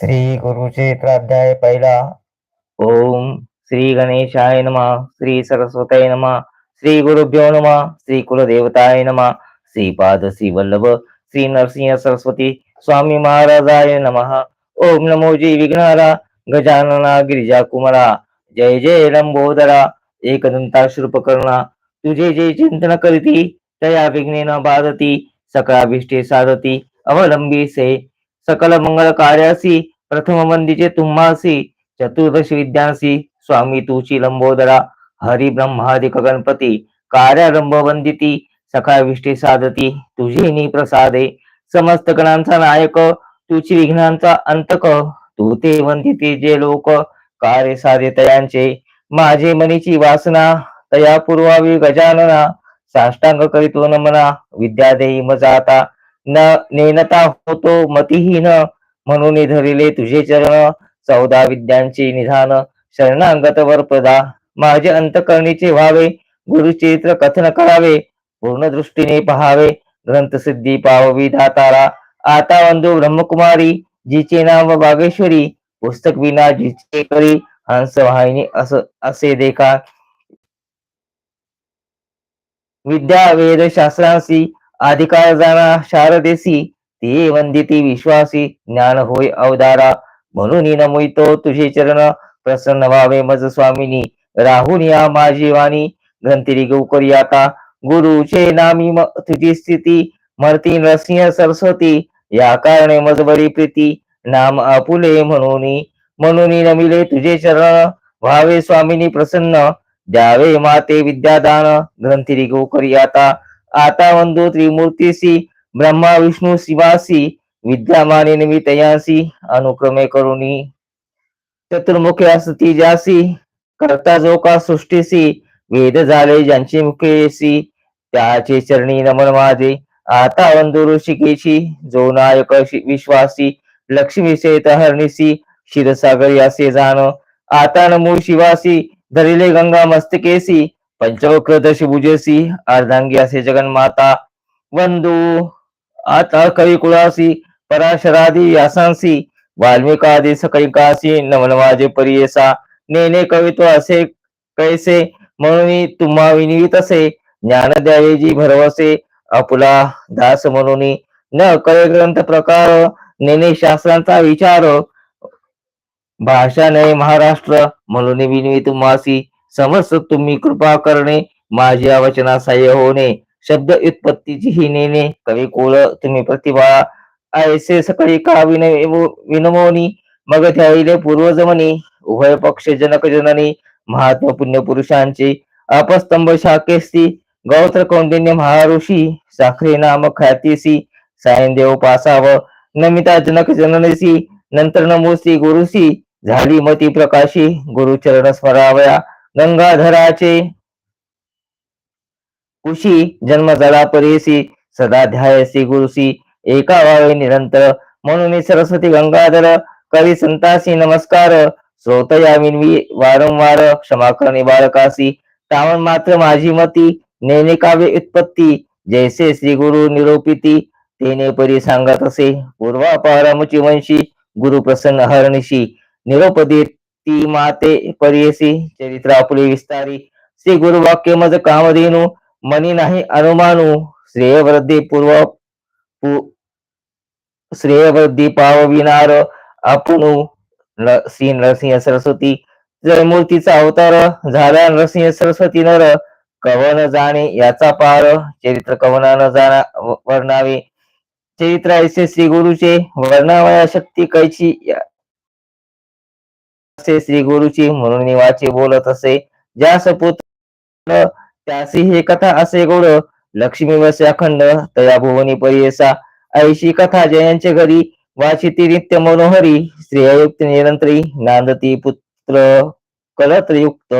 श्री गुरुचे अध्याय पहिला. ओम श्री गणेशाय नमः श्री सरस्वताय नमः श्री गुरुभ्यो नमः श्री कुलदेवताय नमः श्रीपाद श्री वल्लभ श्री नरसिंह सरस्वती स्वामी महाराजाय नमः। ओम नमो जी विघ्नारा गजानना गिरिजा कुमारा जय जय लंबोदरा एकदंता श्रुपकर्णा तुझे जे चिंतन करीती तया विघ्नेन बाधती सकळाभिष्टे साधती अवलंबी से सकल मंगल कार्यासी प्रथम वंदीचे तुम्हासी चतुर्दश विद्यांसी स्वामी तुची लंबोदरा हरि ब्रह्मादिक गणपती कार्यारंभ वंदिती सकाळ विष्टी साधती तुझी नि प्रसादे समस्त गणांचा नायक तुची विघ्नांचा अंतक तू ते वंदिती जे लोक कार्य साधे तयांचे माझे मनीची वासना तया पूर्वावी गजानना साष्टांग करीतो नमना विद्या देई मजा आता न नेनता होतो मतिहीन. म्हणून धरिले तुझे चरण. चौदा विद्यांचे निधान. शरणांगत वरप्रदा माझे अंतकरणीचे व्हावे. गुरुचरित्र कथन करावे. पूर्ण दृष्टीने पहावे. ग्रंथ सिद्धी पाववी दातारा आता वंदू ब्रह्मकुमारी जिचे नाव बागेश्वरी. पुस्तक विना जिचे करी. हंस वाहिनी अस असे देखा. विद्या वेद शास्त्रांशी अधिकार जाणा शारदेसी ते वंदिती विश्वासी ज्ञान होय अवदारा. म्हणून नमुतो तुझे चरण प्रसन्न व्हावे मज स्वामिनी. राहून या माझी वाणी ग्रंथिरी गौकरी आता. गुरुचे नामी तुझी स्थिती मर्ती नरसिंह सरस्वती. या कारणे मज बरी प्रीती नाम आपुले म्हणून. म्हणून नमिले तुझे चरण व्हावे स्वामिनी प्रसन्न. द्यावे माते विद्यादान ग्रंथिरी गौकरी आता. आता वंदो त्रिमूर्तीसी ब्रह्मा विष्णू शिवासी विद्यामाने निमितयासी अनुक्रमे करुणी। चतुर्मुखे असती जासी करता जो का सृष्टीसी वेद झाले ज्यांची मुखेसी त्याचे चरणी नमन माझे। आता वंदू ऋषिकेशी जो नायक विश्वासी लक्ष्मी सेत हरणीसी क्षीरसागरी जाण आता नमो शिवासी धरिले गंगा मस्तकेसी पंचवक्रदशी भुजसी अर्धांगी असे जगन्माता वंदू आता कवी कुळासी पराशरादी व्यासांसी वाल्मिकादी सकळिकासी नमन माझे परियेसा नेने कवित्व असे कैसे म्हणून तुम्हा विनिवित असे ज्ञान द्यावेजी भरवसे आपुला दास म्हणून न कळे ग्रंथ प्रकार नेने शास्त्रांचा विचार भाषा नये महाराष्ट्र म्हणून विनवी तुम्हासी समस्त तुम्ही कृपा करणे माझ्या वचना सहाय्य होणे शब्द उत्पत्तीची ही नेणे कवी कोळ तुम्ही प्रतिभा ऐसे सकळी का विन विनमोनी मग त्याईले पूर्वजमनी उभय पक्ष जनक जननी महात्मा पुण्य पुरुषांचे अपस्तंभ शाखेसी गौत्र कौंडिन्य महाऋषी साखरे नाम ख्यातीसी सायनदेव पासाव नमिता जनक जननेसी नंतर नमोसी गुरुसी झाली मती प्रकाशी गुरुचरण स्मरावया गंगाधराचे. कुशी जन्म जडा परेसी सदा ध्यायसी गुरुसी एका वावे निरंतर. म्हणून सरस्वती गंगाधर कवी संतासी नमस्कार. श्रोतयामिनवी वारंवार क्षमा करणे बालकासी तावण मात्र माझी मती नेने काव्य उत्पत्ती. जैसे श्री गुरु निरोपिती तेने परी सांगत असे. पूर्वापारमुची वंशी गुरु प्रसन्न हरणिशी निरोपदीत ती माते परियसी चरित्र आपले विस्तारी. श्री गुरु वाक्य मज कामधेनु मनी नाही अनुमानू. श्रेय वृद्धी पूर्व श्रेयवृद्धी पावविनार आपणू श्री नरसिंह सरस्वती जर मूर्तीचा अवतार झाला नरसिंह सरस्वती नर. कवन जाणे याचा पार चरित्र कवनानं जाणा वर्णावे. चरित्र ऐसे श्री गुरुचे वर्णावया शक्ती कैची असे श्री गुरुची म्हणून वाचे बोलत असे. ज्यास पुत्र त्यासी हे कथा असे गोड. लक्ष्मी वसे अखंड तया भुवनी परियसा. ऐशी कथा जयांचे घरी वाचिती नित्य मनोहरी. स्त्रियायुक्त निरंतरी नांदती पुत्र कलत्रयुक्त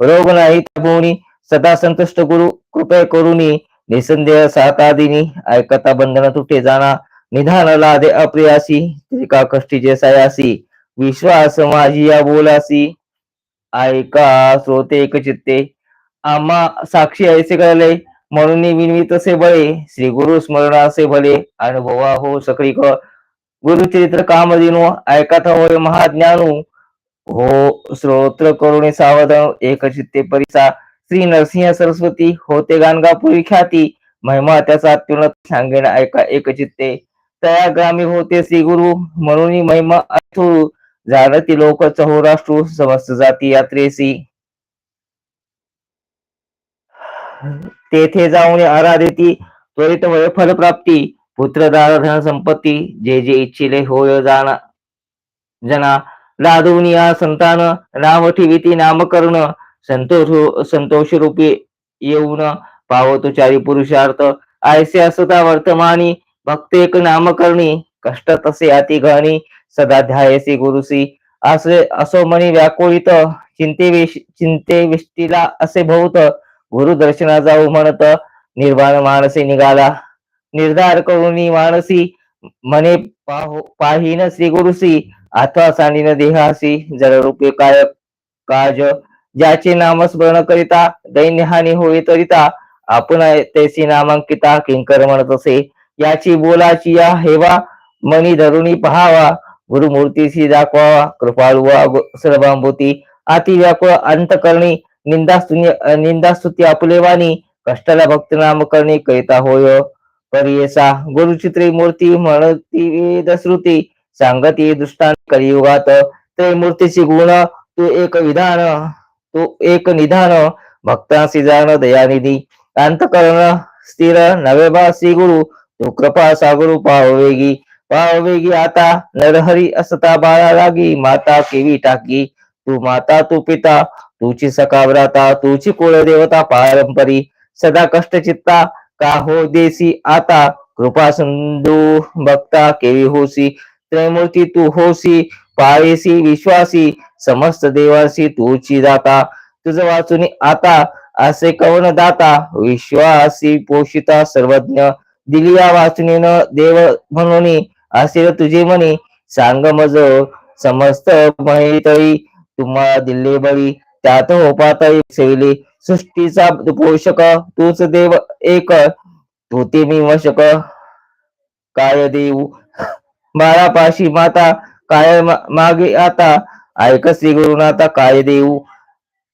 रोग नाही भुवनी सदा संतुष्ट गुरु कृपया करुणी. निसंदेह साता दिनी ऐकता बंधन तुटे जाणा निधान लादे अप्रियासी त्रिका कष्टी जे सायासी. विश्वास माझी या बोलासी. ऐका श्रोते एक चित्ते आम्हा साक्षी ऐसे कळले म्हणून विनवी तसे बळे. श्री गुरु स्मरणासे भले अनुभवा हो सकळी गुरुचरित्र काम दिनो ऐकत होय महाज्ञानू. हो श्रोत्र करुणे सावधान एकचित्ते परिसा. श्री नरसिंह सरस्वती होते गाणगापुरी ख्याती. महिमा त्याचा अत्युन्नत सांगेन ऐका एकचित्ते. तया ग्रामी होते श्री गुरु म्हणून महिमा अथुरू. जाणती लोक चहुराष्ट्रू समस्त जाती यात्रेसी. तेथे जाऊन आराधिती त्वरित वय फलप्राप्ती पुत्रदार धन संपत्ती जे जे इच्छिले होय जाणा जना लादून या संतान नाम ठेविती नामकरण संतोष संतोष रूपी येऊन पावतो चारी पुरुषार्थ आयसे असता वर्तमानी भक्त एक नामकरणी कष्ट तसे अति घाणी सदा ध्यायसी गुरुसी असे असो मनी व्याकुळित चिंते चिंते विष्टीला असे बहुत गुरु दर्शना जाऊ म्हणत निर्वाण मानसी निघाला. निर्धार करून मानसी मने पाहिन श्री गुरुसी अथवा सांडीन देहासी जर रूपे काय काज ज्याचे नामस्मरण करिता दैन्यहानी होई तरिता आपण तैसी नामांकिता किंकर म्हणत असे. याची बोलाची या हेवा मनी धरुणी पहावा. गुरुमूर्तीशी दाखवावा कृपाळू सर्वांभूती। अतिव्याकुळ व्याकुळ अंतकरणी निंदास्तुती निंदास्तुती आपुलेवानी कष्टाला भक्त नाम करणे करिता होय। परियसा गुरुचित्री मूर्ती म्हणती वेदश्रुती सांगती दृष्टांत कलियुगात। त्रैमूर्तीची गुण तू एक विधान तू एक निधान भक्तांशी जाण दयानिधी। अंतकरण स्थिर नवेबा श्री गुरु तू कृपा सागुरु पाहवेगी पाववेगी आता नरहरी असता बाळा लागी माता केवी टाकी. तू माता तू पिता तुची सकाव्राता तुझी कुळ देवता पारंपरी. सदा कष्ट चित्ता का हो देसी आता? कृपा सिंधू भक्ता केवी होसी? त्रैमूर्ती तू होसी पाळेसी विश्वासी समस्त देवासी तुझी दाता. तुझ वाचून आता असे कवन दाता? विश्वासी पोषिता सर्वज्ञ. दिलिया वाचनीन देव म्हणून असेल तुझे म्हणे. सांग मज समस्त माहितळी तुम्हाला दिल्ले बळी त्यात होपात सेविली सृष्टीचा पोषक तूच देव एक. तू मी वशक. काय देऊ? बाळापाशी माता काय मागे आता? ऐक श्री गुरुनाथा काय देऊ?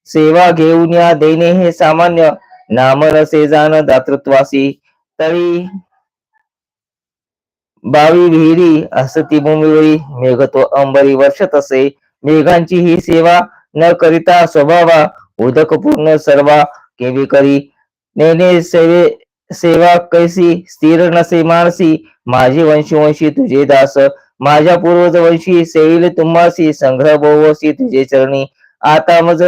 सेवा घेऊन या देणे हे सामान्य. नामरसे जाण दातृत्वासी. तरी बावी विहिरी असती भूमीवरी मेघतो अंबरी वर्षत असे मेघांची ही सेवा न करिता स्वभावा उदक पूर्ण सर्वा केवी करी. नेने सेवे सेवा कैसी स्थिर नसे मानसी. माझी वंशी वंशी तुझे दास. माझ्या पूर्वज वंशी सेईल तुम्हासी संग्रह बहुवसी तुझे चरणी. आता मज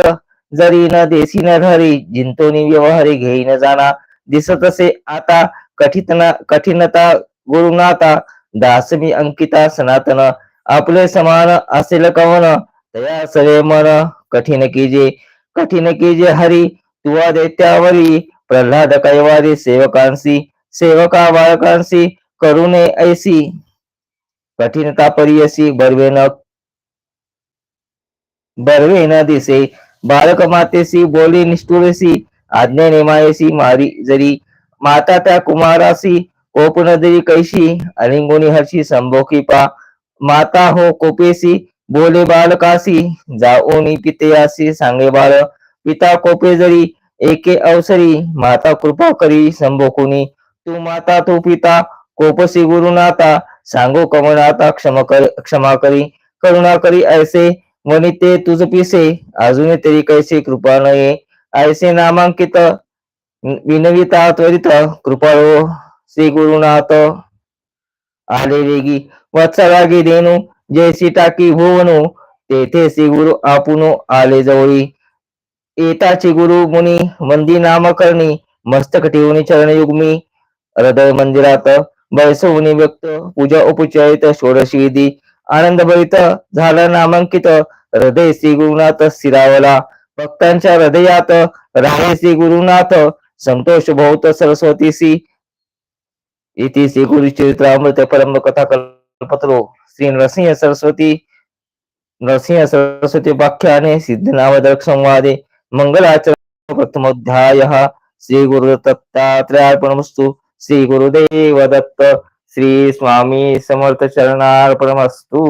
जरी न देसी न धरी जिंतोनी व्यवहारी घेई न जाना. दिसत असे आता कठीतना कठीणता गुरुनाथा दासमी अंकिता सनातन आपले समान असेल कवन? तया सरे मन कठीण कीजे कठीण कीजे हरी तुवा दैत्यावरी प्रल्हाद कैवारी सेवकांसी सेवका बाळकांसी करुणे ऐसी कठीणता परियसी बर्वे न बर्वे न दिसे बालक मातेसी बोली निष्ठुरेसी आज्ञा नेमायसी मारी जरी माता त्या कुमारासी कोप नदरी कैशी अलिंगोनी हर्षी संभोकी पा माता हो कोपेसी बोले बाल कासी जाओनी पितयासी सांगे बाळ पिता कोपे जरी एके अवसरी माता कृपा करी संभोकुनी तू माता तू पिता कोपसी गुरुनाता सांगो कमनाथा क्षमा कर क्षमा करी करुणा करी ऐसे वनिते तुझ पिसे अजून तरी कैसे कृपा नये ऐसे नामांकित विनविता त्वरित कृपाळो श्री गुरुनाथ आले रेगी वत्सरागी देणू जैसी टाकी भुवनो तेथे श्री गुरु आपुनो आले जवळी येताची गुरु मुनी मंदी नामकरणी मस्तक ठेवणी चरणयुग्मी हृदय मंदिरात बैसवणी व्यक्त पूजा उपचरित षोडशी विधी आनंद भरित झाला नामांकित हृदय श्री गुरुनाथ स्थिरावला भक्तांच्या हृदयात राहे श्री गुरुनाथ संतोष बहुत सरस्वतीसी इति श्री गुरुचरित्रामृत परम कथा कल्पत्रो श्री नरसिंह सरस्वती नरसिंह सरस्वती व्याख्याने सिद्धनामदर्क संवादे मंगलाचरण प्रथमोध्याय श्री गुरुदत्तात्रयार्पणमस्तु श्री गुरुदेव दत्त श्री स्वामी समर्थ चरणार्पणमस्तु